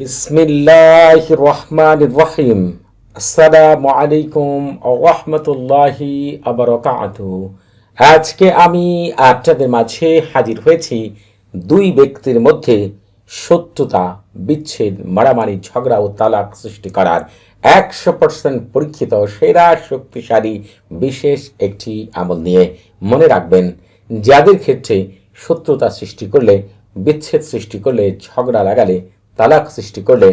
বিসমিল্লাহ রহমান রহিম। আসসালামু আলাইকুম রহমতুল্লাহি আবরকাত আজকে আমি আপনাদের মাঝে হাজির হয়েছি দুই ব্যক্তির মধ্যে শত্রুতা বিচ্ছেদ, মারামারি, ঝগড়া ও তালাক সৃষ্টি করার একশো পার্সেন্ট পরীক্ষিত, সেরা, শক্তিশালী, বিশেষ একটি আমল নিয়ে মনে রাখবেন। যাদের ক্ষেত্রে শত্রুতা সৃষ্টি করলে, বিচ্ছেদ সৃষ্টি করলে, ঝগড়া লাগালে তালাক সৃষ্টি করলে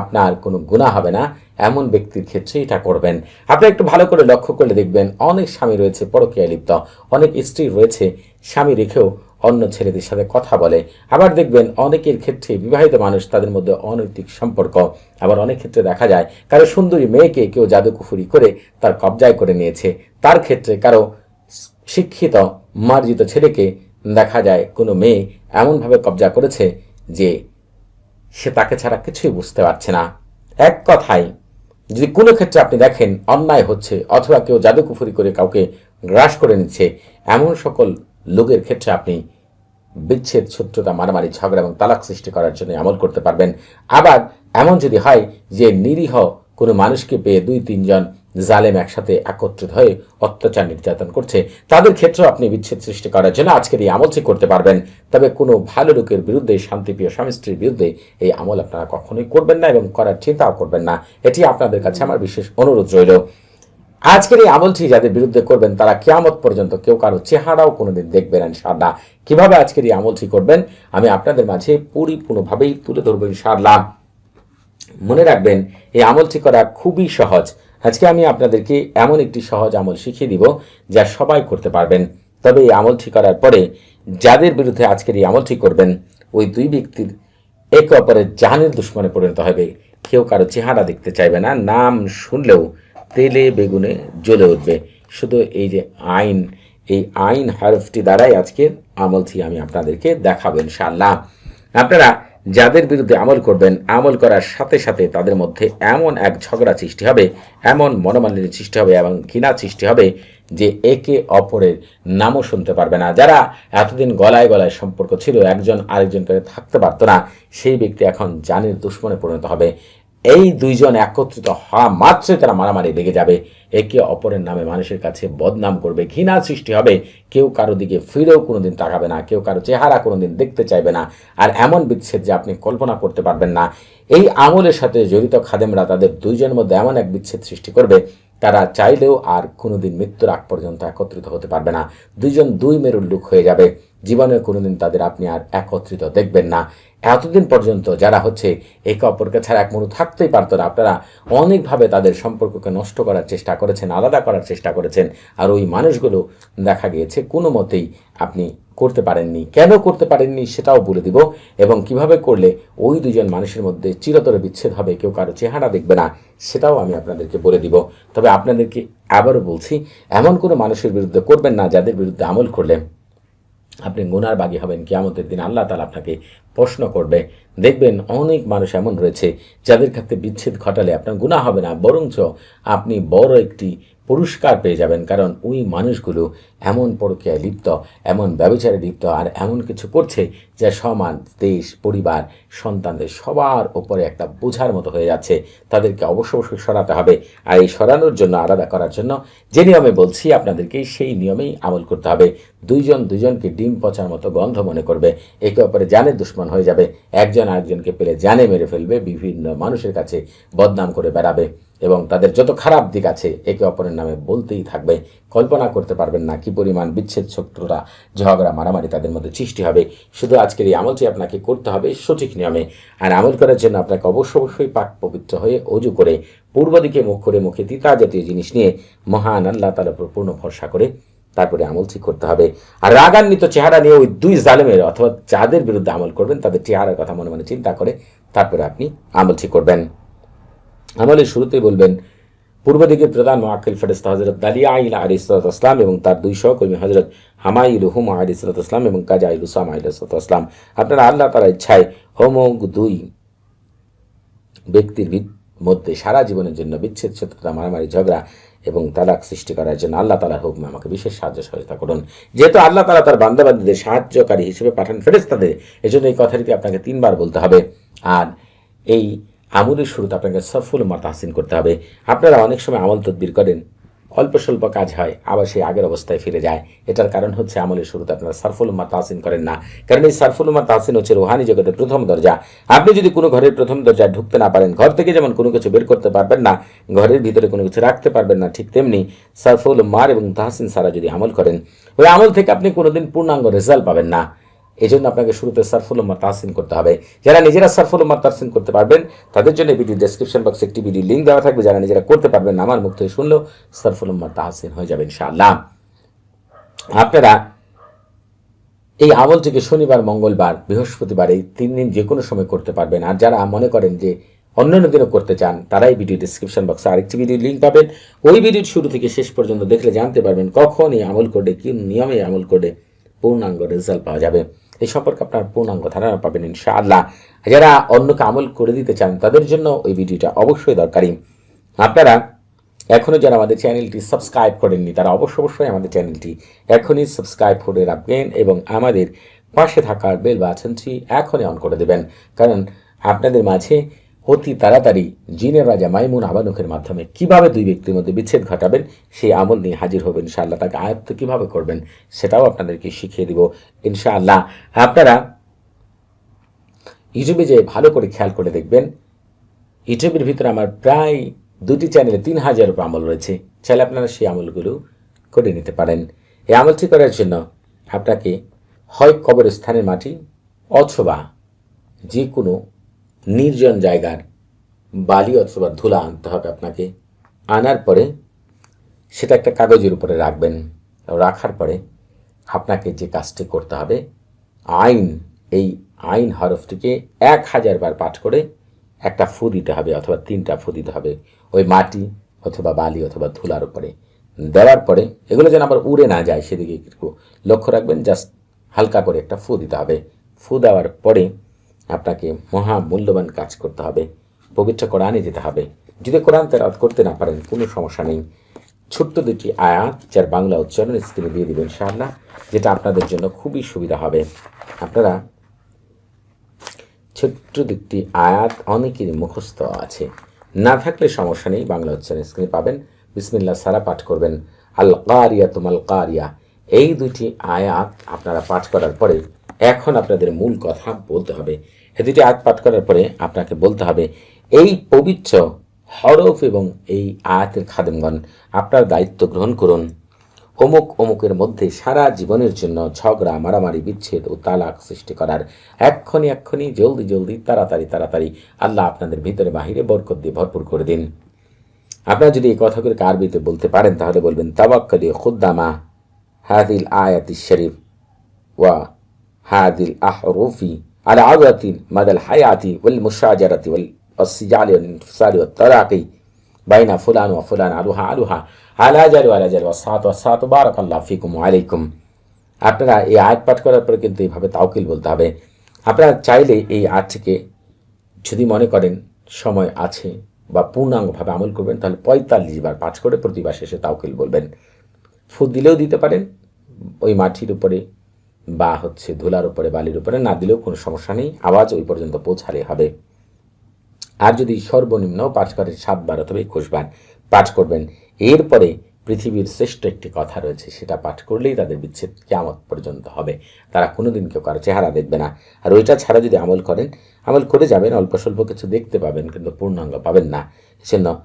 আপনার কোনো গুণা হবে না। এমন ব্যক্তির ক্ষেত্রে এটা করবেন। আপনি একটু ভালো করে লক্ষ্য করলে দেখবেন অনেক স্বামী রয়েছে পরকীয়া লিপ্ত। অনেক স্ত্রী রয়েছে স্বামী রেখেও অন্য ছেলেদের সাথে কথা বলে। আবার দেখবেন অনেকের ক্ষেত্রে বিবাহিত মানুষ তাদের মধ্যে অনৈতিক সম্পর্ক। আবার অনেক ক্ষেত্রে দেখা যায় কারও সুন্দরী মেয়েকে কেউ জাদুকুফুরি করে তার কবজায় করে নিয়েছে। তার ক্ষেত্রে কারও শিক্ষিত, মার্জিত ছেলেকে দেখা যায় কোনো মেয়ে এমনভাবে কবজা করেছে যে সে তাকে ছাড়া কিছুই বুঝতে পারছে না। এক কথায়, যদি কোনো ক্ষেত্রে আপনি দেখেন অন্যায় হচ্ছে অথবা কেউ জাদুকুফুরি করে কাউকে গ্রাস করে নিচ্ছে, এমন সকল লোকের ক্ষেত্রে আপনি বিচ্ছেদ শত্রুতা মারামারি, ঝগড়া এবং তালাক সৃষ্টি করার জন্য আমল করতে পারবেন। আবার এমন যদি হয় যে নিরীহ কোনো মানুষকে পেয়ে দুই, তিনজন জালেম একসাথে একত্রিত হয়ে অত্যাচার নির্যাতন করছে। তাদের ক্ষেত্রেও আপনি বিচ্ছেদ সৃষ্টি করার জন্য আজকের এই আমলটি করতে পারবেন। তবে কোনো ভালো লোকের বিরুদ্ধে, শান্তিপ্রিয় স্বামী স্ত্রীর বিরুদ্ধে এই আমল আপনারা কখনোই করবেন না এবং করার চিন্তাও করবেন না। এটি আপনাদের কাছে আমার বিশেষ অনুরোধ রইল। আজকের এই আমলটি যাদের বিরুদ্ধে করবেন, তারা কেয়ামত পর্যন্ত কেউ কারও চেহারাও কোনোদিন দেখবেন ইনশাআল্লাহ। কীভাবে আজকের এই আমলটি করবেন, আমি আপনাদের মাঝে পরিপূর্ণভাবেই তুলে ধরবো, ইনশাআল্লাহ। মনে রাখবেন, এই আমলটি করা খুবই সহজ। আজকে আমি আপনাদেরকে এমন একটি সহজ আমল শিখিয়ে দিব যা সবাই করতে পারবেন। তবে এই আমলটি করার পরে যাদের বিরুদ্ধে আজকের এই আমলটি করবেন, ওই দুই ব্যক্তির একে অপরের জাহানের দুশ্মনে পরিণত হবে। কেউ কারও চেহারা দেখতে চাইবে না, নাম শুনলেও তেলে বেগুনে জ্বলে উঠবে। শুধু এই যে আইন, এই আইন হরফটি দ্বারাই আজকের আমলটি আমি আপনাদেরকে দেখাবো ইনশাআল্লাহ। আপনারা যাদের বিরুদ্ধে আমল করবেন, আমল করার সাথে সাথে তাদের মধ্যে এমন এক ঝগড়া সৃষ্টি হবে, এমন মনোমালিন্য সৃষ্টি হবে এবং ঘৃণা সৃষ্টি হবে যে একে অপরের নামও শুনতে পারবে না। যারা এতদিন গলায় গলায় সম্পর্ক ছিল, একজন আরেকজনকে থাকতে পারতো না, সেই ব্যক্তি এখন জানের দুশ্মনে পরিণত হবে। এই দুইজন একত্রিত হওয়া মাত্রই তারা মারামারি লেগে যাবে। একে অপরের নামে মানুষের কাছে বদনাম করবে, ঘৃণা সৃষ্টি হবে। কেউ কারও দিকে ফিরেও কোনোদিন তাকাবে না, কেউ কারও চেহারা কোনোদিন দেখতে চাইবে না। আর এমন বিচ্ছেদ যে আপনি কল্পনা করতে পারবেন না। এই আমলের সাথে জড়িত খাদেমরা তাদের দুইজনের মধ্যে এমন এক বিচ্ছেদ সৃষ্টি করবে তারা চাইলেও আর কোনোদিন মৃত্যুর আগ পর্যন্ত একত্রিত হতে পারবে না। দুইজন দুই মেরুর লুক হয়ে যাবে। জীবনে কোনোদিন তাদের আপনি আর একত্রিত দেখবেন না। এতদিন পর্যন্ত যারা হচ্ছে একে অপরকে ছাড়া এক মনু থাকতেই পারতো না। আপনারা অনেকভাবে তাদের সম্পর্ককে নষ্ট করার চেষ্টা করেছেন, আলাদা করার চেষ্টা করেছেন। আর ওই মানুষগুলো দেখা গিয়েছে কোনো মতেই আপনি করতে পারেননি। কেন করতে পারেননি সেটাও বলে দিব এবং কীভাবে করলে ওই দুজন মানুষের মধ্যে চিরতরে বিচ্ছেদ হবে, কেউ কারও চেহারা দেখবে না, সেটাও আমি আপনাদেরকে বলে দিব। তবে আপনাদেরকে আবারও বলছি, এমন কোনো মানুষের বিরুদ্ধে করবেন না যাদের বিরুদ্ধে আমল করলে আপনি গুনার বাগি হবেন। কিয়ামতের দিন আল্লাহ তালা আপনাকে প্রশ্ন করবে। দেখবেন অনেক মানুষ এমন রয়েছে যাদের ক্ষেত্রে বিচ্ছেদ ঘটালে আপনার গুণা হবে না, বরঞ্চ আপনি বড় একটি পুরস্কার পেয়ে যাবেন, কারণ ওই মানুষগুলো এমন পরকীয়ায় লিপ্ত, এমন ব্যবচারে লিপ্ত, আর এমন কিছু করছে যা সমাজ, দেশ, পরিবার, সন্তানদের সবার ওপরে একটা বোঝার মতো হয়ে যাচ্ছে। তাদেরকে অবশ্য অবশ্যই সরাতে হবে, আর এই সরানোর জন্য আলাদা করার জন্য যে নিয়মে বলছি, আপনাদেরকে সেই নিয়মেই আমল করতে হবে। দুইজন দুইজনকে ডিম পচার মতো গন্ধ মনে করবে, একে অপরে জানে দুশ্মন হয়ে যাবে, একজন আরেকজনকে পেলে জানে মেরে ফেলবে, বিভিন্ন মানুষের কাছে বদনাম করে বেড়াবে। এবং তাদের যত খারাপ দিক আছে একে অপরের নামে বলতেই থাকবে। কল্পনা করতে পারবেন না কি পরিমাণ বিচ্ছেদ শত্রুরা, ঝগড়া, মারামারি তাদের মধ্যে সৃষ্টি হবে। শুধু আজকের এই আমলটি আপনাকে করতে হবে সঠিক নিয়মে। আর আমল করার জন্য আপনাকে অবশ্য অবশ্যই পাক পবিত্র হয়ে অজু করে পূর্ব দিকে মুখ করে মুখে তিতা জাতীয় জিনিস নিয়ে মহান আল্লাহ তালা উপর পূর্ণ ভরসা করে তারপরে আমল ঠিক করতে হবে। আর রাগান্বিত চেহারা নিয়ে ওই দুই জালেমের অথবা যাদের বিরুদ্ধে আমল করবেন, তাদের চেহারার কথা মনে মনে চিন্তা করে তারপরে আপনি আমল ঠিক করবেন। আমলের শুরুতেই বলবেন, পূর্ব দিকে প্রধান মোয়াক্কিল ফেরেস্তা হজরত দালিয়া আইলা আলী ইসলাম এবং তার দুই সহকর্মী হজরত হামাইল হুম আলী ইসলাম এবং কাজা আইল উসাম আইল ইসলাম আপনারা আল্লাহ তালা ইচ্ছায় হোমক দুই ব্যক্তির মধ্যে সারা জীবনের জন্য বিচ্ছেদ, শত্রুতা, মারামারি, ঝগড়া এবং তালাক সৃষ্টি করার জন্য আল্লাহ তালার হুকমে আমাকে বিশেষ সাহায্য সহায়তা করুন। যেহেতু আল্লাহ তালা তার বান্দাবাদীদের সাহায্যকারী হিসেবে পাঠান ফেরেস্তাদের এজন্য এই কথাটি আপনাকে তিনবার বলতে হবে। আর এই আমলের শুরুতে আপনাকে সফল মত হাসিন করতে হবে। আপনারা অনেক সময় আমল তদবির করেন, অল্প স্বল্প কাজ হয়, আবার সেই আগের অবস্থায় ফিরে যায়। এটার কারণ হচ্ছে আমলের শুরুতে আপনারা সারফুল উম্মা তাহসিন করেন না। কারণ এই সারফুল উম্মা তাহসিন হচ্ছে রোহানি জগতের প্রথম দরজা। আপনি যদি কোনো ঘরের প্রথম দরজায় ঢুকতে না পারেন, ঘর থেকে যেমন কোনো কিছু বের করতে পারবেন না, ঘরের ভিতরে কোনো কিছু রাখতে পারবেন না, ঠিক তেমনি সারফুল উম্মার এবং তাহসিন সারা যদি আমল করেন, ওই আমল থেকে আপনি কোনোদিন পূর্ণাঙ্গ রেজাল্ট পাবেন না। এই জন্য আপনাকে শুরুতে সারফুল উম্মা তাহসিন করতে হবে। যারা নিজেরা সারফুল উম্মা তাহসিন করতে পারবেন, তাদের জন্য ভিডিও ডেসক্রিপশন বক্সে একটি ভিডিও লিঙ্ক দেওয়া থাকবে। যারা নিজেরা করতে পারবেন আমার মুখ থেকে শুনলেও সারফুল উম্মা তাহসিন হয়ে যাবে ইনশাআল্লাহ। আপনারা এই আমলটিকে শনিবার, মঙ্গলবার, বৃহস্পতিবার এই তিন দিন যে কোনো সময় করতে পারবেন। আর যারা মনে করেন যে অন্যান্য দিনও করতে চান তারাই ভিডিও ডিসক্রিপশন বক্সে আরেকটি ভিডিও লিঙ্ক পাবেন। ওই ভিডিওর শুরু থেকে শেষ পর্যন্ত দেখলে জানতে পারবেন কখন এই আমল করে কি নিয়মে আমল করে পূর্ণাঙ্গ রেজাল্ট পাওয়া যাবে। এই সম্পর্কে আপনার পূর্ণাঙ্গ ধারণা পাবেন ইনশাআল্লাহ। যারা অন্যকে আমল করে দিতে চান, তাদের জন্য ওই ভিডিওটা অবশ্যই দরকারি। আপনারা এখনও যারা আমাদের চ্যানেলটি সাবস্ক্রাইব করেননি, তারা অবশ্য অবশ্যই আমাদের চ্যানেলটি এখনই সাবস্ক্রাইব করে রাখবেন এবং আমাদের পাশে থাকার বেল বাটনটি এখনই অন করে দেবেন। কারণ আপনাদের মাঝে অতি তাড়াতাড়ি জিনের রাজা মাইমুন আবানুখের মাধ্যমে কীভাবে দুই ব্যক্তির মধ্যে বিচ্ছেদ ঘটাবেন, সেই আমল নিয়ে হাজির হবেন, ইনশাআল্লাহ তাকে আয়ত্ত কীভাবে করবেন, সেটাও আপনাদেরকে শিখিয়ে দিব, ইনশাআল্লাহ। আপনারা ইউটিউবে যে ভালো করে খেয়াল করে দেখবেন, ইউটিউবের ভিতরে আমার প্রায় দুটি চ্যানেলে তিন হাজার উপর আমল রয়েছে, চাইলে আপনারা সেই আমলগুলো করে নিতে পারেন। এই আমলটি করার জন্য আপনাকে হয় কবরস্থানের মাটি অথবা যে কোনো নির্জন জায়গার বালি অথবা ধুলা আনতে হবে আপনাকে। আনার পরে সেটা একটা কাগজের উপরে রাখবেন। রাখার পরে আপনাকে যে কাজটি করতে হবে, আইন, এই আইন হরফটিকে এক হাজার বার পাঠ করে একটা ফু দিতে হবে অথবা তিনটা ফু দিতে হবে ওই মাটি অথবা বালি অথবা ধুলার উপরে। দেওয়ার পরে এগুলো যেন আবার উড়ে না যায়, সেদিকে একটু লক্ষ্য রাখবেন, জাস্ট হালকা করে একটা ফু দিতে হবে। ফু দেওয়ার পরে আপনাকে মহা মূল্যবান কাজ করতে হবে। পবিত্র কোরআনে যেতে হবে। যদি কোরআন তেরাত করতে না পারেন, কোনো সমস্যা নেই। ছোট্ট দুটি আয়াত, যার বাংলা উচ্চারণ স্ক্রিনে দিয়ে দেবেন, ইনশাআল্লাহ, যেটা আপনাদের জন্য খুবই সুবিধা হবে। আপনারা ছোট্ট দুটি আয়াত অনেকেরই মুখস্থ আছে। না থাকলে সমস্যা নেই, বাংলা উচ্চারণ স্ক্রিনে পাবেন। বিসমিল্লাহ সারা পাঠ করবেন। আল কারিয়া তুমাল কারিয়া এই দুটি আয়াত আপনারা পাঠ করার পরে এখন আপনাদের মূল কথা বলতে হবে। এই দুটি আয়াত পাঠ করার পরে আপনাকে বলতে হবে, এই পবিত্র হরফ এবং এই আয়াতের খাদেমগণ, আপনার দায়িত্ব গ্রহণ করুন। অমুক অমুকের মধ্যে সারা জীবনের জন্য ঝগড়া, মারামারি, বিচ্ছেদ ও তালাক সৃষ্টি করার এক্ষণি এক্ষণি জলদি জলদি, তাড়াতাড়ি তাড়াতাড়ি আল্লাহ আপনাদের ভিতরে বাহিরে বরকত দিয়ে ভরপুর করে দিন। আপনারা যদি এই কথাগুলি আরবিতে বলতে পারেন, তাহলে বলবেন তাবাক্কালি খুদ্দামা হাদিল আয়াতি শরীফ ওয়া হাদিল আহরুফি على عودة مدى الحياة والمشاجرة والسجال والانفصال والتلاقي بين فلان وفلان علوها علوها على جل وعلى جل والصلاة والصلاة بارك الله فيكم وعليكم আপনারা এই আয়াত পাঠ করার পরে কিন্তু এইভাবে তাওকিল বলতে হবে আপনারা চাইলে এই আয়াতটিকে যদি মনে করেন সময় আছে বা পূর্ণাঙ্গভাবে আমল করবেন তাহলে পঁয়তাল্লিশ বার পাঠ করে প্রতিবার শেষে তাওকিল বলবেন ফুট দিলেও দিতে পারেন ওই মাটির উপরে বা হচ্ছে ধুলার উপরে, বালির উপরে না দিলেও কোনো সমস্যা নেই। আওয়াজ ওই পর্যন্ত পৌঁছালে হবে। আর যদি সর্বনিম্ন পাঠ করেন সাতবার অথবা একুশবার পাঠ করবেন, এরপরে পৃথিবীর শ্রেষ্ঠ একটি কথা রয়েছে, সেটা পাঠ করলেই তাদের বিচ্ছেদ কেমত পর্যন্ত হবে। তারা কোনোদিন কেউ কারও চেহারা দেখবে না। আর ওইটা ছাড়া যদি আমল করেন, আমল করে যাবেন, অল্প স্বল্প কিছু দেখতে পাবেন, কিন্তু পূর্ণাঙ্গ পাবেন না। সেজন্য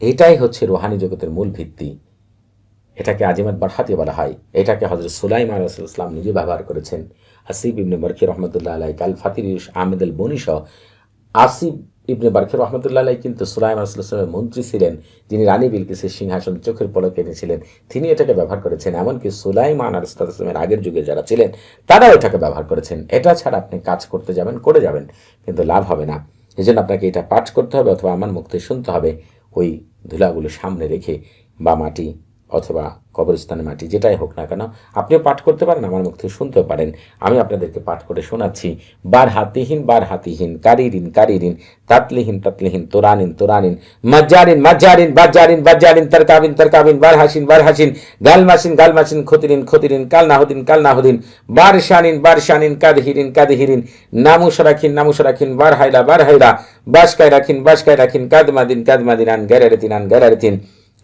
এটাই হচ্ছে রোহানি জগতের মূল ভিত্তি। এটাকে আজিমাত বারহাতি বলা হয়। এটাকে হজরত সুলাইমান ইসলাম নিজে ব্যবহার করেছেন। আসিফ ইবনে বরকি রহমতুল্লাহ আলাই কাল ফাতির আহমেদ আল বনিশ আসিফ ইবনে বারকি রহমতুল্লাহ আলাই কিন্তু সুলাইমান আসলামের মন্ত্রী ছিলেন, যিনি রানী বিলকিসের সিংহাসন চোখের পলক এনেছিলেন। তিনি এটাকে ব্যবহার করেছেন, এমনকি সুলাইমান আর ইসলামের আগের যুগে যারা ছিলেন, তারাও এটাকে ব্যবহার করেছেন। এটা ছাড়া আপনি কাজ করতে যাবেন, করে যাবেন, কিন্তু লাভ হবে না। এই জন্য আপনাকে এটা পাঠ করতে হবে অথবা আমার মুক্তি শুনতে হবে। ওই ধুলাগুলো সামনে রেখে বা মাটি অথবা কবরস্থানের মাটি, যেটাই হোক না কেন, আপনিও পাঠ করতে পারেন, আমার মুখ থেকে শুনতেও পারেন। আমি আপনাদেরকে পাঠ করে শোনাচ্ছি। বার হাতিহীন বার হাতিহীন, কারিরিন কারিরিন, তাতলিহীন তাতলিহীন, তোরানিন তোরানিন, মজ্জারিন মজ্জারিন, বাজ্জারিন বাজ্জারিন, তরকাবিন তরকাবিন, বার হাসিন বার হাসিন, গাল মাসিন গাল মাসিন খতিরিন খতিরিন কাল নাহুদিন কাল নাহুদিন, বার শানিন বার শানিন, কাদহিরিন কাদহিরিন নামুস রাখিন নামুস রাখিন বার হাইলা বার হাইলা বাসকায় রাখিন বাসকায় রাখিন কাদমাদিন কাদমাদিন আন গেরারেতিন আন গেরারেতিন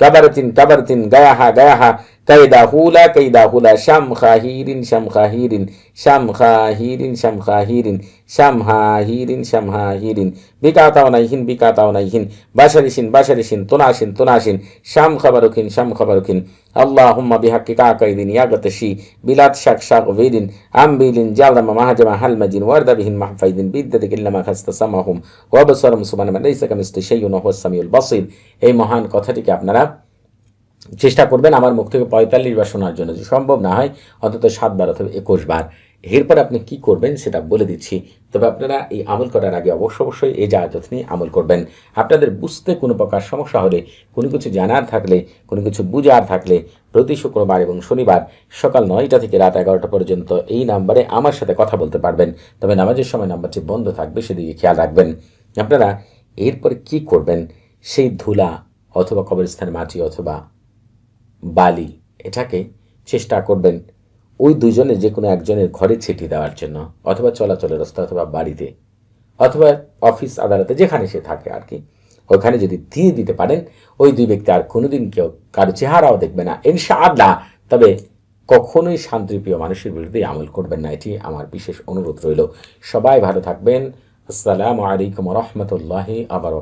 கபரத்தின் கபரத்தின் கயாஹா கயாஹா كيدا هولا كيدا هولا شم خاهير شم خاهير شم خاهير شم خاهير شم هاهير شم هاهير بكاتا ونايهن بكاتا ونايهن بشرشن بشرشن تناشن تناشن شم خبركن شم خبركن اللهم بحق كاكايدين يغتشي بلاد شك شك فيدين أم بيلين جالما مهجما هلمجين ورد بهن محفيدين بيدتك إلا ما خست سماهم وبصرهم سبحانه من ليس كمثل شيء وهو السميع البصير এই মহান কথাটিকে আপনারা চেষ্টা করবেন আমার মুখ থেকে পঁয়তাল্লিশ বার শোনার জন্য যদি সম্ভব না হয়, অন্তত সাতবার অথবা একুশ বার। এরপর আপনি কি করবেন সেটা বলে দিচ্ছি। তবে আপনারা এই আমল করার আগে অবশ্য অবশ্যই এই জাহাজত নিয়ে আমল করবেন। আপনাদের বুঝতে কোনো প্রকার সমস্যা হলে, কোনো কিছু জানার থাকলে, কোনো কিছু বুঝার থাকলে, প্রতি শুক্রবার এবং শনিবার সকাল নয়টা থেকে রাত এগারোটা পর্যন্ত এই নাম্বারে আমার সাথে কথা বলতে পারবেন। তবে নামাজের সময় নাম্বারটি বন্ধ থাকবে, সেদিকে খেয়াল রাখবেন। আপনারা এরপরে কি করবেন? সেই ধুলা অথবা কবরস্থানের মাটি অথবা বালি, এটাকে চেষ্টা করবেন ওই দুজনে যে কোনো একজনের ঘরে ছিটিয়ে দেওয়ার জন্য, অথবা চলাচলের রাস্তা অথবা বাড়িতে, অথবা অফিস আদালতে, যেখানে সে থাকে আর কি। ওখানে যদি দিয়ে দিতে পারেন, ওই দুই ব্যক্তি আর কোনোদিন কেউ কারও চেহারাও দেখবে না। ইনশা আল্লাহ তবে কখনোই শান্তিপ্রিয় মানুষের বিরুদ্ধে আমল করবেন না, এটি আমার বিশেষ অনুরোধ রইল। সবাই ভালো থাকবেন। আসসালামু আলাইকুম রহমতুল্লাহি আবার